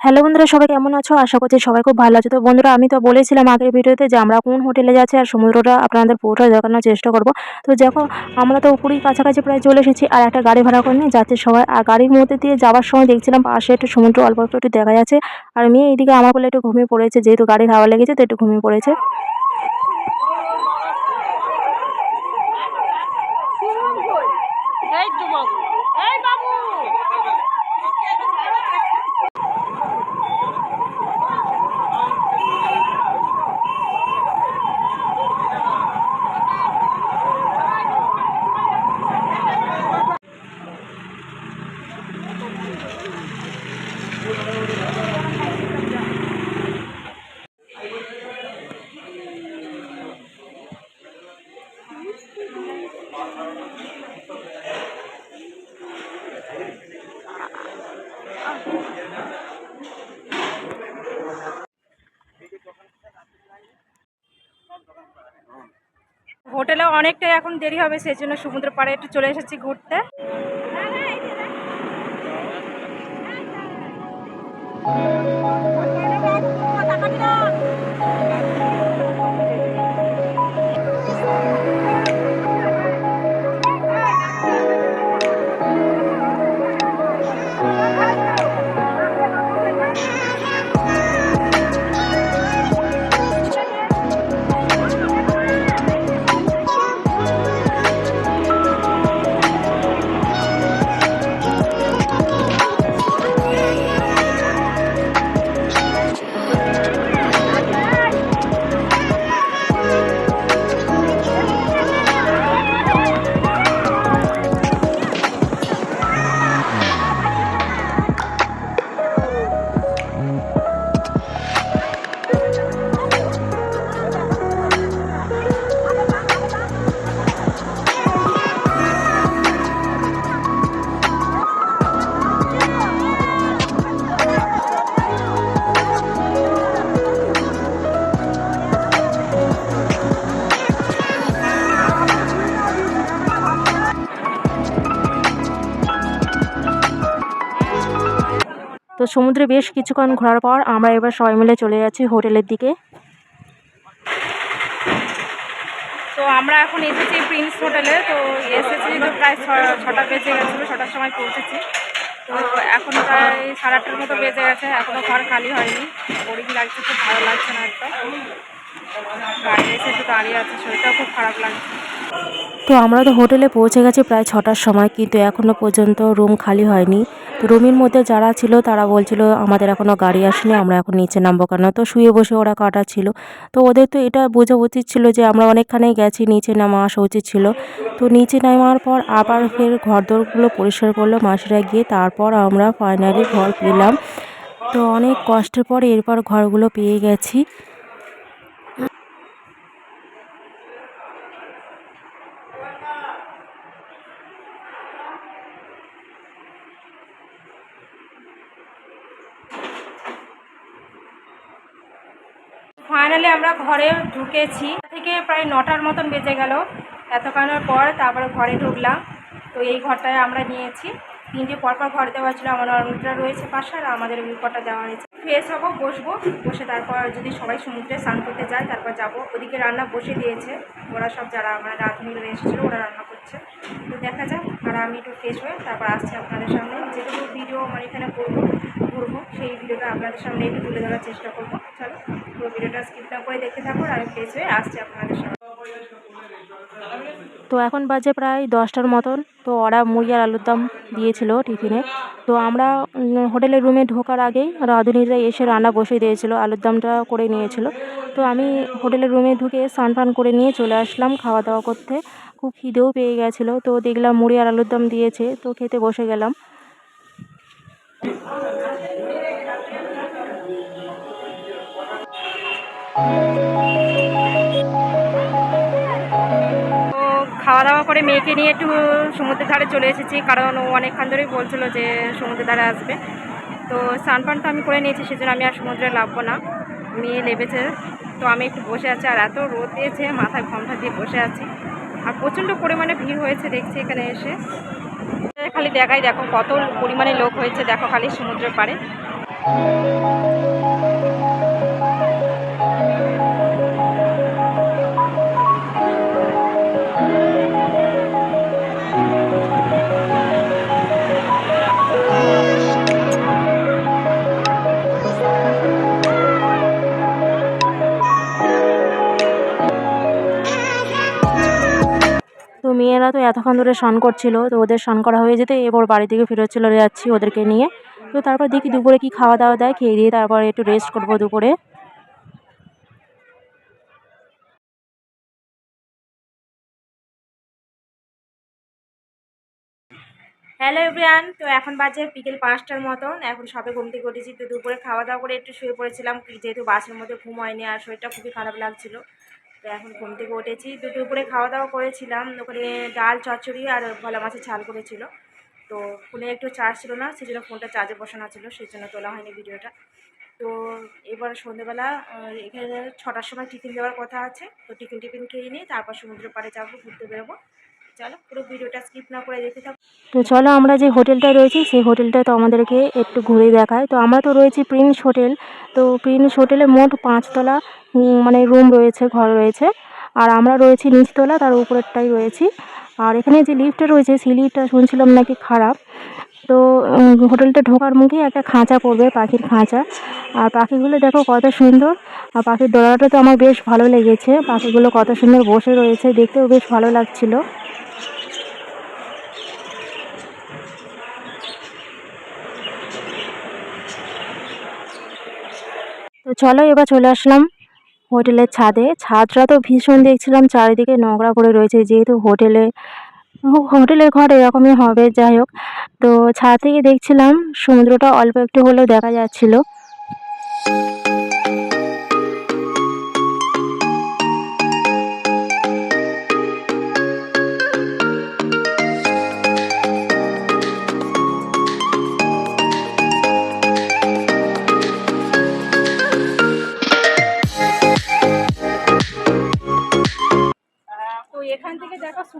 Hello বন্ধুরা, সবাই কেমন আছো? আশা করছি সবাই খুব ভালো আছে। তো বন্ধুরা, আমি তো বলেছিলাম আগের ভিডিওতে যে আমরা কোন হোটেলে যাচ্ছি আর সমুদ্রটা আপনাদের পুরোটা দেখানোর চেষ্টা করব। তো দেখো, আমরা তো পুরীর কাছাকাছি প্রায় চলে এসেছি আর একটা গাড়ি ভাড়া করে নিয়ে যাচ্ছে সবাই। আর গাড়ির মধ্যে দিয়ে যাওয়ার সময় দেখছিলাম পাশে একটু সমুদ্র, অল্প অল্প একটু দেখা যাচ্ছে। আর মেয়ে এইদিকে আমার বলে একটু ঘুমিয়ে পড়েছে, যেহেতু গাড়ির হাওয়া লেগেছে, তো একটু ঘুমিয়ে পড়েছে। হোটেলে অনেকটাই এখন দেরি হবে সেই জন্য সমুদ্র পাড়ে একটু চলে এসেছি ঘুরতে। তো সমুদ্রে বেশ কিছুক্ষণ ঘোরার পর আমরা এবার সবাই মিলে চলে যাচ্ছি হোটেলের দিকে। তো আমরা এখন এসেছি প্রিন্স হোটেলে তো এসেছি তো প্রায় ছটা বেজে গেছিল ছটার সময় পৌঁছেছি। তো এখন প্রায় সাড়ে আটটার মতো বেজে গেছে এখনও ঘর খালি হয়নি। বোরিং লাগছে খুব ভালো লাগছে না একটা। গাড়ি এসে একটু দাঁড়িয়ে আছে শরীরটাও খুব খারাপ লাগছে। তো আমরা তো হোটেলে পৌঁছে গেছি প্রায় ছটার সময় কিন্তু এখনও পর্যন্ত রুম খালি হয়নি। রুমের মধ্যে যারা ছিল, তারা বলছিল, আমাদের এখনও গাড়ি আসেনি, আমরা এখন নিচে নামবো কেন? তো শুয়ে বসে ওরা কাটাচ্ছিল তো ওদের তো এটা বোঝা উচিত ছিল যে, আমরা অনেকখানে গেছি, নিচে নামা আসা উচিত ছিল। তো নিচে নামার পর আবার ফের ঘরদোরগুলো পরিষ্কার করল মাসিরা গিয়ে। তারপর আমরা ফাইনালি ঘর পেলাম। তো অনেক কষ্টের পর এরপর ঘরগুলো পেয়ে গেছি। ফাইনালি আমরা ঘরে ঢুকেছি। থেকে প্রায় নটার মতন বেজে গেল। এতক্ষণের পর তারপরে ঘরে ঢুকলাম। তো এই ঘরটায় আমরা নিয়েছি। তিনটে পরপর ঘর দেওয়া ছিল। আমার অর্মিটা রয়েছে পাশে আর আমাদের ওই ঘরটা দেওয়া হয়েছে। ফ্রেশ হব, বসবো। বসে তারপর যদি সবাই সমুদ্রে স্নান করতে যায়, তারপর যাব। ওদিকে রান্না বসে দিয়েছে। ওরা সব যারা আমরা রাঁধুনিরা এসেছিল, ওরা রান্না করছে। তো দেখা যাক। আর আমি একটু ফ্রেশ হয়ে তারপর আসছি আপনাদের সামনে। যেটুকু ভিডিও আমার এখানে করব ঘুরবো সেই ভিডিওটা আপনাদের সামনে একটু তুলে ধরার চেষ্টা করব। চলো। পুরো ভিডিওটা স্কিপ না করে দেখতে থাকো আর আমি ফ্রেশ হয়ে আসছি আপনাদের সামনে। তো এখন বাজে প্রায় দশটার মতন। তো ওরা মুড়ি আর আলুর দম দিয়েছিল টিফিনে। তো আমরা হোটেলের রুমে ঢোকার আগেই রাঁধুনিরা এসে রান্না বসিয়ে দিয়েছিল, আলুর দমটা করে নিয়েছিল। তো আমি হোটেলের রুমে ঢুকে স্নান ফান করে নিয়ে চলে আসলাম খাওয়া দাওয়া করতে। খুব খিদেও পেয়ে গেছিল। তো দেখলাম মুড়ি আর আলুর দম দিয়েছে, তো খেতে বসে গেলাম। খাওয়া দাওয়া করে মেয়েকে নিয়ে একটু সমুদ্রের ধারে চলে এসেছি, কারণ ও অনেকক্ষণ ধরেই বলছিল যে সমুদ্রের ধারে আসবে। তো স্নান পান তো আমি করে নিয়েছি, সেজন্য আমি আর সমুদ্রে নামবো না। মেয়ে লেবেছে, তো আমি একটু বসে আছি, আর এত রোদ দিয়েছে, মাথায় ঘমটা দিয়ে বসে আছি। আর প্রচণ্ড পরিমাণে ভিড় হয়েছে, দেখছি এখানে এসে। খালি দেখাই, দেখো কত পরিমাণে লোক হয়েছে, দেখো খালি সমুদ্রের পাড়ে। তো এতক্ষণ ধরে স্নান করছিল, তো ওদের স্নান করা হয়ে যেতে এবার বাড়ি থেকে ফেরত চলে যাচ্ছি ওদেরকে নিয়ে। তো তারপর দেখি দুপুরে কি খাওয়া দাওয়া দেয়, খেয়ে দিয়ে তারপর একটু রেস্ট করব দুপুরে। হ্যালো এভরিয়ান তো এখন বাজে বিকেল পাঁচটার মতন, এখন সবে ঘুম থেকে উঠেছি, তো দুপুরে খাওয়া দাওয়া করে একটু শুয়ে পড়েছিলাম, যেহেতু বাসের মধ্যে ঘুম হয়নি আর শরীরটা খুবই খারাপ লাগছিল। তো এখন ঘুম থেকে উঠেছি। তো দুপুরে খাওয়া দাওয়া করেছিলাম। ওখানে ডাল, চচ্চড়ি আর ভোলা মাছের ঝাল করেছিল। তো ফোনে একটু চার্জ ছিল না, সেই জন্য ফোনটা চার্জে বসানো ছিল, সেই জন্য তোলা হয়নি ভিডিওটা তো এবার সন্ধেবেলা এখানে ছটার সময় টিফিন দেওয়ার কথা আছে। তো টিফিন টিফিন খেয়ে নিই তারপর সমুদ্র পাড়ে যাব, ঘুরতে বেরোবো। তো চলো আমরা যে হোটেলটা রয়েছি, সেই হোটেলটা তো আমাদেরকে একটু ঘুরে দেখায়। তো আমরা তো রয়েছি প্রিন্স হোটেল। তো প্রিন্স হোটেলে মোট পাঁচতলা মানে রুম রয়েছে, ঘর রয়েছে। আর আমরা রয়েছি নিচতলা, তার উপরেরটাই রয়েছি। আর এখানে যে লিফটটা রয়েছে, সেই লিফটটা শুনছিলাম নাকি খারাপ। তো হোটেলটা ঢোকার মুখে একটা খাঁচা পড়বে, পাখির খাঁচা। আর পাখিগুলো দেখো কত সুন্দর। আর পাখির দোড়াটা তো আমার বেশ ভালো লেগেছে। পাখিগুলো কত সুন্দর বসে রয়েছে, দেখতেও বেশ ভালো লাগছিল। চলো এবার চলে আসলাম হোটেলের ছাদে। ছাদটা তো ভীষণ দেখছিলাম, চারিদিকে নোংরা করে রয়েছে, যেহেতু হোটেলে, হোটেলের ঘর এরকমই হবে, যাই হোক। তো ছাদ থেকে দেখছিলাম, সমুদ্রটা অল্প একটু হলেও দেখা যাচ্ছিল।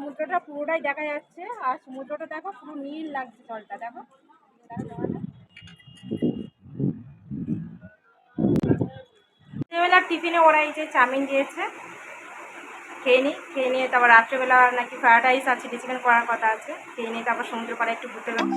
সমুদ্রটা পুরোটাই দেখা যাচ্ছে, আর সমুদ্রটা দেখো পুরো নীল লাগছে জলটা, দেখো। জলটা। টিফিনে ওরা এই যে চাউমিন দিয়েছে। খেয়ে নিই খেয়ে নিয়ে তারপর রাত্রেবেলা নাকি ফ্রায়েড রাইস আছে চিকেন করার কথা আছে। খেয়ে নিয়ে তারপর সমুদ্র পাড়ে একটু ঘুরতে যাব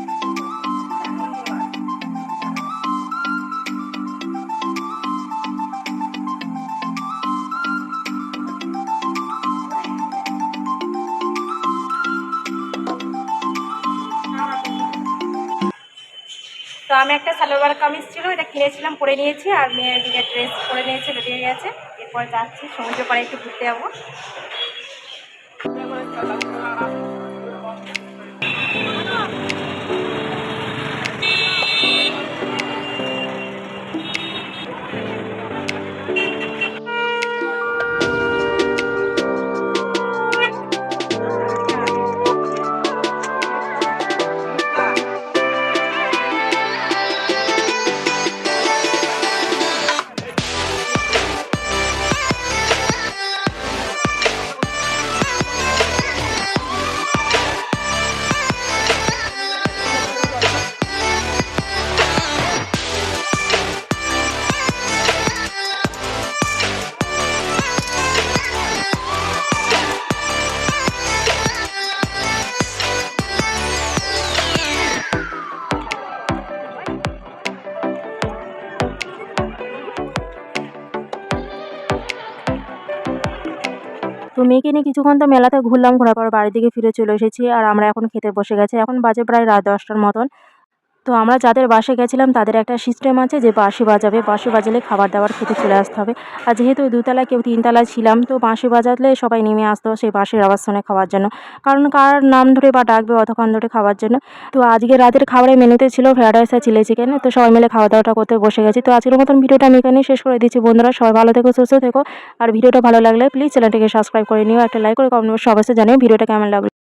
আমি একটা সালোয়ার কামিজ ছিল, এটা কিনেছিলাম, পরে নিয়েছি, আর মেয়ের দিকে ড্রেস পরে নিয়েছে, বেরিয়ে গেছে। এরপর যাচ্ছি, সমুদ্র পাড়ে একটু ঘুরতে যাব। তো মেয়েকে নিয়ে কিছুক্ষণ তো মেলাতে ঘুরলাম, ঘোরার পর বাড়ির দিকে ফিরে চলে এসেছি আর আমরা এখন খেতে বসে গেছি। এখন বাজে প্রায় রাত দশটার মতন। তো আমরা যাদের বাসে গেছিলাম, তাদের একটা সিস্টেম আছে যে বাঁশি বাজাবে। বাঁশি বাজালে খাবার দাবার খেতে চলে আসতে হবে। আর যেহেতু দুতলায় কেউ তিনতলায় ছিলাম, তো বাঁশি বাজালে সবাই নেমে আসতো সেই বাঁশির আওয়াজ শুনে খাওয়ার জন্য। কারণ কার নাম ধরে বা ডাকবে অতক্ষণ ধরে খাওয়ার জন্য। তো আজকে রাতের খাবারের মেনুতে ছিল ফ্রায়েড রাইস আর চিলি চিকেন তো সবাই মিলে খাওয়া দাওয়াটা করতে বসে গেছি। তো আজকের মতন ভিডিওটা আমি এখানেই শেষ করে দিচ্ছি। বন্ধুরা, সবাই ভালো থেকো, সুস্থ থেকো। আর ভিডিওটা ভালো লাগলে প্লিজ চ্যানেলটিকে সাবস্ক্রাইব করে নিও। একটা লাইক করে কমেন্ট অবশ্যই জানিও ভিডিওটা কেমন লাগল।